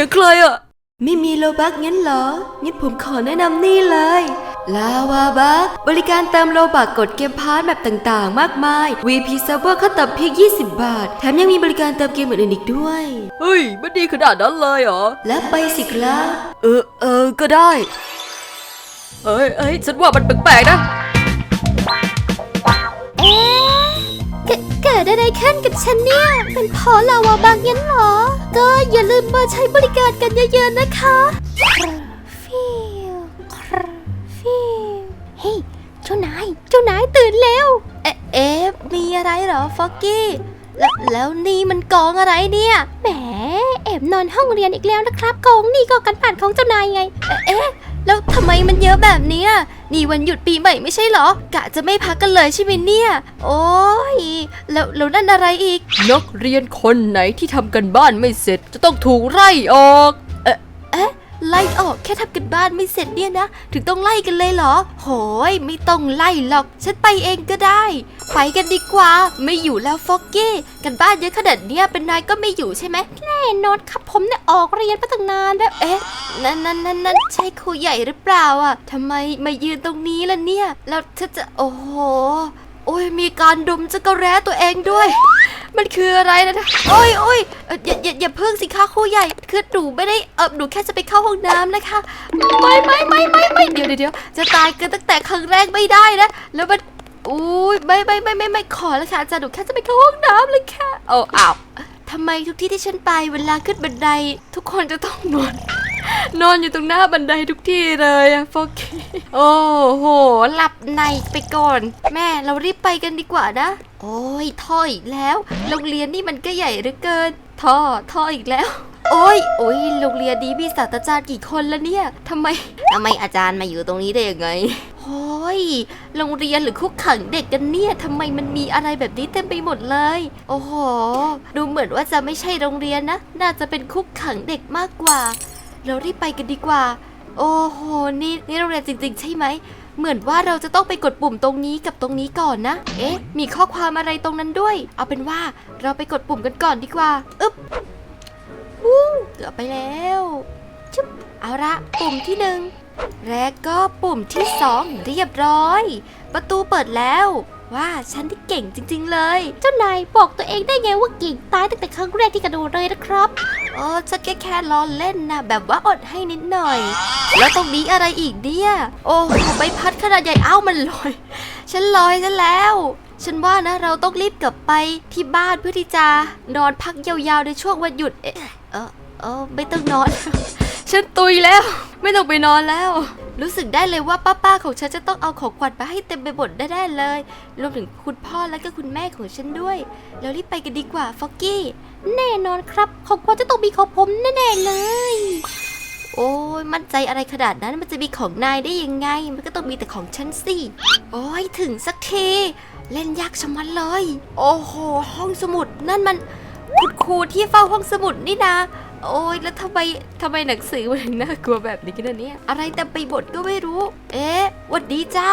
สียงใครอะไม่มีโลบักงั้นเหรอ งั้นผมขอแนะนำนี่เลย ลาวาบักบริการเติมโลบักกดเกมพาร์ทแบบต่างๆ มากมาย VP Server ขั้นต่ำเพียง 20 บาท แถมยังมีบริการเติมเกมอื่นๆอีกด้วย เฮ้ย มันดีขนาดนั้นเลยเหรอ แล้วไปสิครับ เออ เออ ก็ได้ เอ้ยเอ้ยฉันว่ามันแปลกๆนะ ดเกิดอะไรขึ้นกับฉันเนี่ย เป็นเพราะลาวาบางยันเหรอ ก็อย่าลืมมาใช้บริการกันเยอะๆนะคะฟิวฟิวเฮ้ยเจ้านาย เจ้านายตื่นเร็วเอ๊ะเอ๊ะมีอะไรเหรอฟอกกี้แล้วแล้วนี่มันกองอะไรเนี่ย แหมแอบนอนห้องเรียนอีกแล้วนะครับกองนี่ก็กันผ่านของเจ้านายไง เอ๊ะ แล้วทำไมมันเยอะแบบเนี้ยนี่วันหยุดปีใหม่ไม่ใช่เหรอ กะจะไม่พักกันเลยใช่ไหมเนี่ย โอ้ยแล้วแล้วนั่นอะไรอีก นักเรียนคนไหนที่ทำกันบ้านไม่เสร็จจะต้องถูกไล่ออก ไล่ออกแค่ทำกันบ้านไม่เสร็จเนี่ยนะ ถึงต้องไล่กันเลยเหรอ โหย ไม่ต้องไล่หรอก ฉันไปเองก็ได้ ไปกันดีกว่า ไม่อยู่แล้วฟอกกี้ กันบ้านเยอะขนาดเนี้ยเป็นนายก็ไม่อยู่ใช่ไหมแน่นอนครับผมเนี่ยออกเรียนมาตั้งนานแล้ว เอ๊ะ นั่นนั่นนั่นนั่นใช่ครูใหญ่หรือเปล่าอะทำไมมายืนตรงนี้ล่ะเนี่ย แล้วถ้าจะ โอ้โห โอ้ยมีการดมจักรแร้ตัวเองด้วย มันคืออะไรนะโอ้ยโอ้ยเอ่ออย่าอย่าอย่าเพิ่งสิคะครูใหญ่คือหนูไม่ได้เออหนูแค่จะไปเข้าห้องน้ำนะคะ ไม่ไม่ไม่ไม่ไม่เดี๋ยวเดี๋ยวเดี๋ยวจะตายกันตั้งแต่ครั้งแรกไม่ได้นะ แล้วมันอุ้ยไม่ไม่ไม่ไม่ไม่ขอแล้วค่ะอาจารย์หนูแค่จะไปเข้าห้องน้ำเลยค่ะโอ้อ้าวทำไมทุกที่ที่ฉันไปเวลาขึ้นบันได ทุกคนจะต้องนอน นอนอยู่ตรงหน้าบันไดทุกที่เลยอะฟอกกี้โอ้โห หลับในไปก่อน แม่เรารีบไปกันดีกว่านะ โอ้ยท่ออีกแล้ว โรงเรียนนี่มันก็ใหญ่เหลือเกิน ท่อท่ออีกแล้ว โอ้ยโอ้ยโรงเรียนนี้มีศาสตราจารย์กี่คนแล้วเนี่ยทำไมทำไมอาจารย์มาอยู่ตรงนี้ได้ยังไงโอ้ยโรงเรียนหรือคุกขังเด็กกันเนี่ยทำไมมันมีอะไรแบบนี้เต็มไปหมดเลย โอ้โห ดูเหมือนว่าจะไม่ใช่โรงเรียนนะ น่าจะเป็นคุกขังเด็กมากกว่า เรารีบไปกันดีกว่า โอ้โห นี่นี่โรงเรียนจริง ๆ ใช่ไหม เหมือนว่าเราจะต้องไปกดปุ่มตรงนี้กับตรงนี้ก่อนนะ เอ๊ะ มีข้อความอะไรตรงนั้นด้วย เอาเป็นว่าเราไปกดปุ่มกันก่อนดีกว่า อึ๊บวู้เกือบไปแล้วชุบเอาละ ปุ่มที่หนึ่งและก็ปุ่มที่สองเรียบร้อย ประตูเปิดแล้ว ว่าฉันที่เก่งจริง ๆ เลย เจ้านายบอกตัวเองได้ไงว่าเก่งตายตั้งแต่ครั้งแรกที่กระโดดเลยนะครับเออฉันแค่แค่ล้อเล่นนะแบบว่าอดให้นิดหน่อย แล้วตรงนี้อะไรอีกเนี่ยโอ้โหใบพัดขนาดใหญ่เอ้ามันลอย ฉันลอยซะแล้วฉันว่านะเราต้องรีบกลับไปที่บ้านเพื่อที่จะนอนพักยาวๆในช่วงวันหยุด เอ๊ะเออเออไม่ต้องนอน ฉันตุยแล้ว ไม่ต้องไปนอนแล้ว รู้สึกได้เลยว่าป้าๆของฉันจะต้องเอาของขวัญมาให้เต็มไปหมดแน่ๆเลย รวมถึงคุณพ่อและก็คุณแม่ของฉันด้วยแล้วรีบไปกันดีกว่าฟอกกี้ แน่นอนครับ ของควรจะต้องมีของผมแน่ๆเลย โอ้ยมั่นใจอะไรขนาดนั้นมันจะมีของนายได้ยังไง มันก็ต้องมีแต่ของฉันสิ โอ้ยถึงสักที เล่นยากชะมัดเลย โอ้โห ห้องสมุดนั่นมันคุณครูที่เฝ้าห้องสมุดนี่นะ โอ้ยแล้วทำไมทำไมหนังสือมันถึงน่ากลัวแบบนี้กันนะเนี่ยอะไรเต็มไปหมดก็ไม่รู้ เอ๊ะหวัดดีจ้า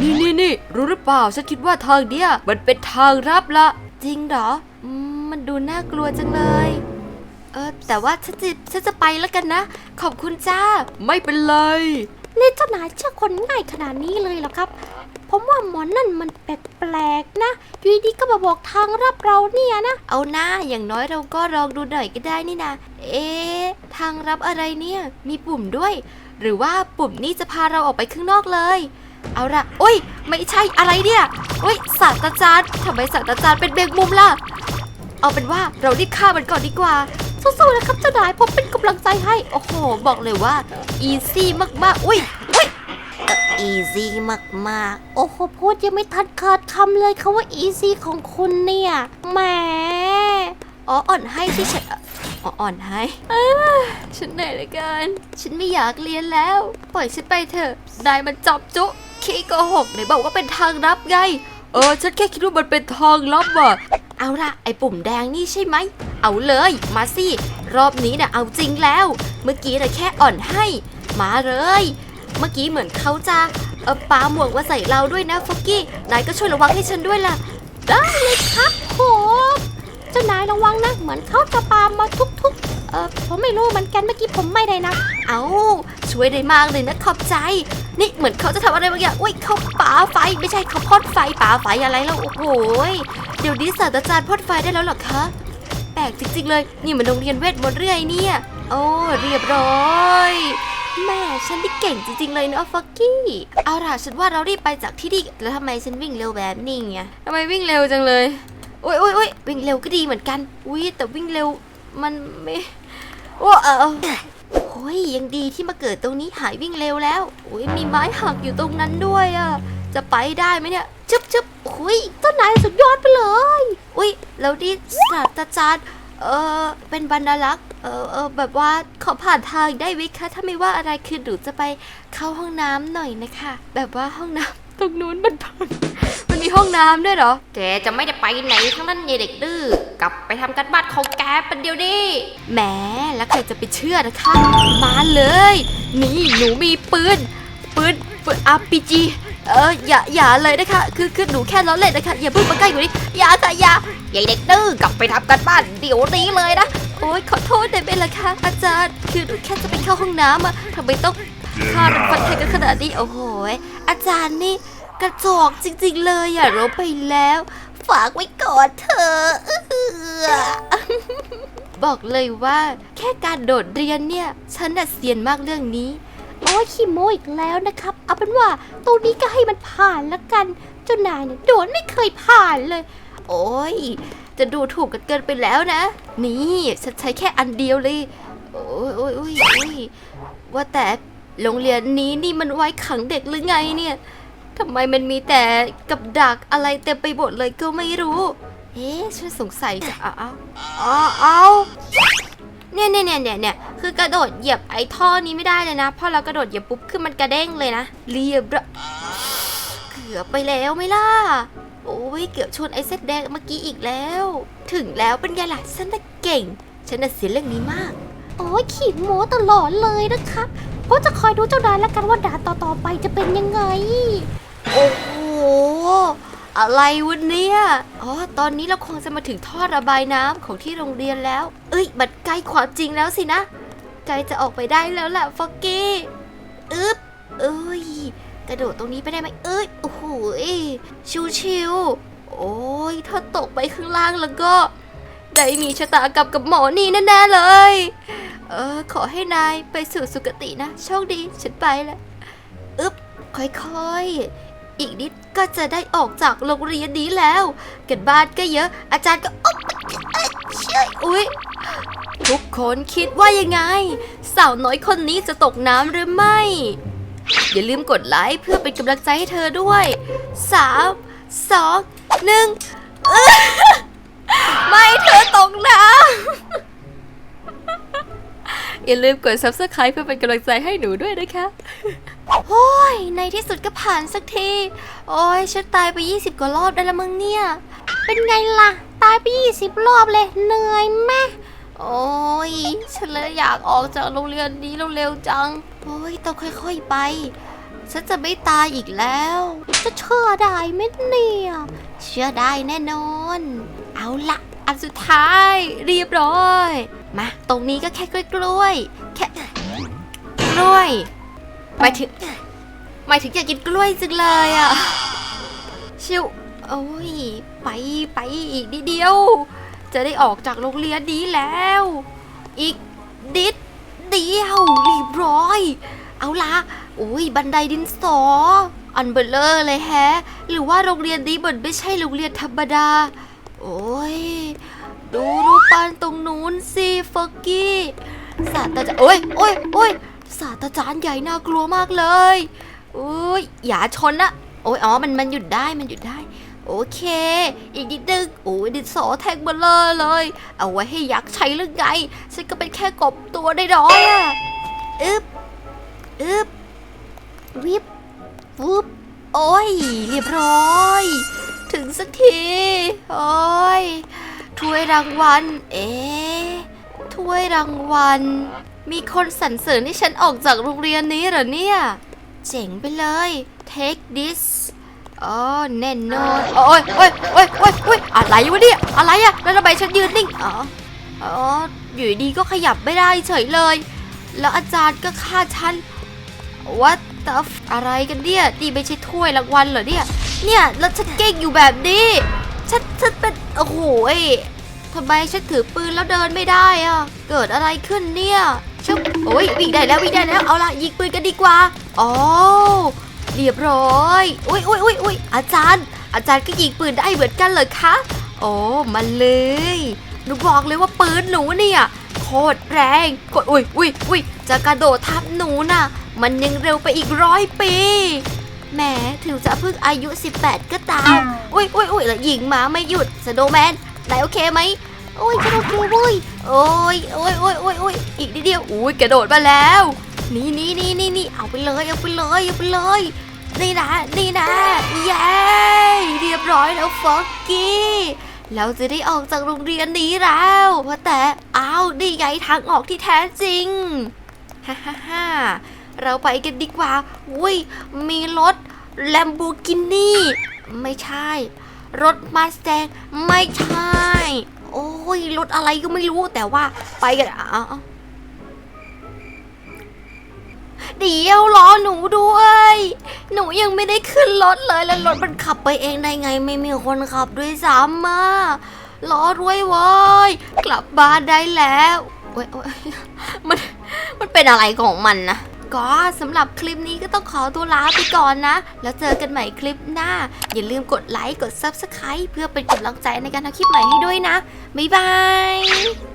นี่นี่นี่รู้หรือเปล่าฉันคิดว่าทางเนี้ยมันเป็นทางลับละ จริงเหรออืมมันดูน่ากลัวจังเลยเออแต่ว่าฉันจะฉันจะไปแล้วกันนะ ขอบคุณจ้า ไม่เป็นไรนี่เจ้านายเชื่อคนง่ายขนาดนี้เลยเหรอครับ ผมว่าหมอนนั่นมันแปลกๆนะอยู่ดีก็มาบอกทางรับเราเนี่ยนะ เอาหน้าอย่างน้อยเราก็ลองดูหน่อยก็ได้นี่นะ เอ๊ะทางรับอะไรเนี่ย มีปุ่มด้วย หรือว่าปุ่มนี้จะพาเราออกไปข้างนอกเลย เอาละโอ้ย ไม่ใช่อะไรเนี่ยโอ้ยศาสตราจารย์ทำไมศาสตราจารย์เป็นเบงมุมล่ะ เอาเป็นว่าเรารีบฆ่ามันก่อนดีกว่าสู้ๆนะครับเจ้านายผมเป็นกำลังใจให้ โอ้โห บอกเลยว่า อีซี่มากๆ อุ้ย อีซี่มากโอ้โหพูดยังไม่ทันขาดคำเลยคาว่า easy ของคุณเนี่ยแหมอ๋ออ่อนให้ที่ฉันอ๋ออ่อนให้ฉันเหนื่อยเหลือเกิน ฉันไม่อยากเรียนแล้ว ปล่อยฉันไปเถอะนายมันจับจุขี้โกหกไหนบอกว่าเป็นทางลับไง เออ ฉันแค่คิดว่ามันเป็นทางลับว่ะเอาล่ะ ไอ้ปุ่มแดงนี่ใช่ไหม เอาเลย มาสิ รอบนี้นะเอาจริงแล้ว เมื่อกี้นะแค่อ่อนให้ มาเลย เมื่อกี้เหมือนเขาจะเออปาหมวกมาใส่เราด้วยนะฟอกกี้ นายก็ช่วยระวังให้ฉันด้วยล่ะ ได้เลยครับผมเจ้านายระวังนะ เหมือนเขาจะปามาทุกๆ เออผมไม่รู้เหมือนกันเมื่อกี้ผมไม่ได้นะ เอาช่วยได้มากเลยนะขอบใจ นี่เหมือนเขาจะทำอะไรบางอย่างอุ้ยเขาป่าไฟไม่ใช่เขาพ่นไฟป่าไฟอะไรแล้วโอ้โหเดี๋ยวนี้ศาสตราจารย์พ่นไฟได้แล้วหรอคะแปลกจริงๆเลย นี่มันโรงเรียนเวทมนต์เรื่อยเนี่ย โอ้เรียบร้อย แม่ฉันที่เก่งจริงๆเลยเนาะฟักกี้ เอาล่ะฉันว่าเรารีบไปจากที่นี่แล้วทำไมฉันวิ่งเร็วแบบนี้ไงทำไมวิ่งเร็วจังเลยอุ้ยอุ้ยอุ้ยวิ่งเร็วก็ดีเหมือนกัน อุ้ยแต่วิ่งเร็วมันไม่โอ้เออโอ้ยยังดีที่มาเกิดตรงนี้หายวิ่งเร็วแล้วโอ้ยมีไม้หักอยู่ตรงนั้นด้วยอะจะไปได้ไหมเนี่ยจึ๊บจึ๊บโอ้ยต้นนายสุดยอดไปเลยอุ้ยแล้วนี่ศาสตราจารย์ เออเป็นบรรลักษ์เออเออแบบว่าขอผ่านทางได้ไหมคะ ถ้าไม่ว่าอะไรคือหนูจะไปเข้าห้องน้ำหน่อยนะคะ แบบว่าห้องน้ำตรงนู้นมันพังมันมีห้องน้ำด้วยเหรอ แกจะไม่ได้ไปไหนทั้งนั้นยายเด็กดื้อกลับไปทำการบ้านของแกเป็นเดียวดิแหมแล้วใครจะไปเชื่อนะคะ มาเลย นี่หนูมีปืนปืนปืน RPG เอออย่าอย่าเลยนะคะ คือคือหนูแค่ล้อเล่นนะคะอย่าเพิ่งมาใกล้กว่านี้อย่าค่ะอย่าอย่าเด็กดื้อกลับไปทำการบ้านเดี๋ยวนี้เลยนะโอ๊ยขอโทษได้ไหมล่ะคะอาจารย์คือหนูแค่จะไปเข้าห้องน้ำอะทำไมต้องฆ่ารันฟันแทงกันขนาดนี้โอ้โหอาจารย์นี่กระจอกจริง ๆ เลยอะเราไปแล้ว ฝากไว้ก่อนเถอะบอกเลยว่าแค่การโดดเรียนเนี่ย ฉันน่ะเซียนมากเรื่องนี้ โอ้ยขี้โมอีกแล้วนะครับ เอาเป็นว่าตรงนี้ก็ให้มันผ่านแล้วกันเจ้านายเนี่ยโดนไม่เคยผ่านเลย โอ้ยจะดูถูกกันเกินไปแล้วนะ นี่ฉันใช้แค่อันเดียวเลยโอ้ยโอ้ยโอ้ยโอ้ยว่าแต่โรงเรียนนี้นี่มันไว้ขังเด็กหรือไงเนี่ยทำไมมันมีแต่กับดักอะไรเต็มไปหมดเลยก็ไม่รู้ เอ๊ะฉันสงสัยจะเอาเอาเอา เอาเนี่ยเนี่ยเนี่ยเนี่ยเนี่ยคือกระโดดเหยียบไอ้ท่อนี้ไม่ได้เลยนะพอเรากระโดดเหยียบปุ๊บคือมันกระเด้งเลยนะเรียบร้อยเกือบไปแล้วไหม่ล่ะโอ้ยเกือบชนไอ้เส้นแดงเมื่อกี้อีกแล้ว ถึงแล้วเป็นไงล่ะฉันน่ะเก่ง ฉันน่ะเสียเรื่องนี้มาก โอ้ยขี้โมตลอดเลยนะครับเพราะจะคอยดูเจ้านายแล้วกันว่าด่านต่อๆไปจะเป็นยังไง โอ้โห อะไรวะเนี่ย อ๋อ ตอนนี้เราคงจะมาถึงท่อระบายน้ำของที่โรงเรียนแล้ว เอ้ย มันใกล้ความจริงแล้วสินะใกล้จะออกไปได้แล้วล่ะฟอกกี้อึ๊บ เอ้ย กระโดดตรงนี้ไปได้ไหมเอ้ย โอ้โหชิวชิวโอ้ย ถ้าตกไปข้างล่างแล้วก็ ได้มีชะตากรรมกับหมอนี่แน่ๆเลย เออ ขอให้นายไปสู่สุคตินะ โชคดี ฉันไปแล้วอึ๊บ ค่อยๆ อีกนิดก็จะได้ออกจากโรงเรียนนี้แล้ว กันบ้านก็เยอะ อาจารย์ก็อ๊อบเอ้ยเชื่ออุ๊ย ทุกคนคิดว่ายังไง สาวน้อยคนนี้จะตกน้ำหรือไม่ อย่าลืมกดไลค์เพื่อเป็นกำลังใจให้เธอด้วยสามสองหนึ่งไม่เธอตกน้ำ อย่าลืมกด subscribe เพื่อเป็นกำลังใจให้หนูด้วยนะคะ โอ้ย ในที่สุดก็ผ่านสักที โอ้ยฉันตายไป 20 กว่ารอบได้แล้วมึงเนี่ย เป็นไงล่ะ ตายไป 20 รอบเลย เหนื่อยไหมโอ้ย ฉันเลยอยากออกจากโรงเรียนนี้เร็วๆจัง โอ้ย ต้องค่อยๆไป ฉันจะไม่ตายอีกแล้ว จะเชื่อได้ไหมเนี่ย เชื่อได้แน่นอน เอาละอันสุดท้ายเรียบร้อย มาตรงนี้ก็แค่กล้วยๆแค่กล้วยหมายถึงหมายถึงอยากกินกล้วยจังเลยอะชิวโอ้ยไปไปอีกนิดเดียว จะได้ออกจากโรงเรียนนี้แล้ว อีกนิดเดียวเรียบร้อย เอาละโอ้ยบันไดดินสออันเบลเลอร์เลยแฮะ หรือว่าโรงเรียนนี้มันไม่ใช่โรงเรียนธรรมดา โอ้ย ดูรูปปั้นตรงนู้นสิฟอกกี้ศาสตราจารย์โอ้ยโอ้ยโอ้ยศาสตราจารย์ใหญ่น่ากลัวมากเลยโอ้ยอย่าชนนะโอ้ยอ๋อมันมันหยุดได้มันหยุดได้โอเค อีกนิดนึงโอ้ยดินสอแทงเบลเลอร์เลย เอาไว้ให้ยักษ์ใช้หรือไง ฉันก็เป็นแค่กบตัวได้น้อยๆอะอึบอึบวิบวุบโอ้ย เรียบร้อย ถึงสักที โอ้ย ถ้วยรางวัล เอ๊ะถ้วยรางวัล มีคนสรรเสริญให้ฉันออกจากโรงเรียนนี้เหรอเนี่ย เจ๋งไปเลย take this อ๋อแน่นอนโอ้ยโอ้ยโอ้ยโอ้ยโอ้ยอะไรวะเนี่ย อะไรอะแล้วทำไมฉันยืนนิ่ง อ๋อ อ๋อ อยู่ดีก็ขยับไม่ได้เฉยเลย แล้วอาจารย์ก็ฆ่าฉัน What the f อะไรกันเนี่ยนี่ไม่ใช่ถ้วยรางวัลเหรอเนี่ย เนี่ย แล้วฉันเก่งอยู่แบบนี้ ฉัน ฉันเป็น โอ้โห ทำไมฉันถือปืนแล้วเดินไม่ได้อะเกิดอะไรขึ้นเนี่ยชึบโอ้ยวิ่งได้แล้ววิ่งได้แล้วเอาละยิงปืนกันดีกว่าอ๋อเรียบร้อยอุ้ยอุ้ยอุ้ยอุ้ยอาจารย์ อาจารย์ก็ยิงปืนได้เหมือนกันเหรอคะโอ้มันเลยหนูบอกเลยว่าปืนหนูเนี่ยโคตรแรงกดอุ้ยอุ้ยอุ้ยจะกระโดดทับหนูน่ะ มันยังเร็วไปอีกร้อยปีแหมถึงจะเพิ่งอายุ 18 ก็ตาม อุ้ยอุ้ยอุ้ยแล้วยิงมาไม่หยุดสโนแมน นายโอเคไหมโอ้ยฉันโอเคเว้ยโอ้ยโอ้ยโอ้ยโอ้ยโอ้ยอีกนิดเดียวอุ้ยกระโดดมาแล้วนี่นี่นี่นี่นี่เอาไปเลยเอาไปเลยเอาไปเลยนี่นะนี่นะเย้เรียบร้อยแล้วฟอกกี้เราจะได้ออกจากโรงเรียนนี้แล้วว่าะแต่อ้าวนี่ไงทางออกที่แท้จริงฮ่าฮ่าฮ่าเราไปกันดีกว่าอุ้ยมีรถแลมโบกินี่ไม่ใช่ รถมาส t ต n ไม่ใช่ โอ้ยรถอะไรก็ไม่รู้แต่ว่าไปกันอ้าวเดี๋ยวรอหนูด้วย หนูยังไม่ได้ขึ้นรถเลยแล้วรถมันขับไปเองได้ไง ไม่มีคนขับด้วยซ้ำอะรอด้วยเว้ยกลับบ้านได้แล้วโอ๊ยโอ๊ยมันมันเป็นอะไรของมันนะ ก็สำหรับคลิปนี้ก็ต้องขอตัวลาไปก่อนนะ แล้วเจอกันใหม่คลิปหน้า อย่าลืมกดไลค์กด Subscribe เพื่อเป็นกำลังใจในการทำคลิปใหม่ให้ด้วยนะ บ๊ายบาย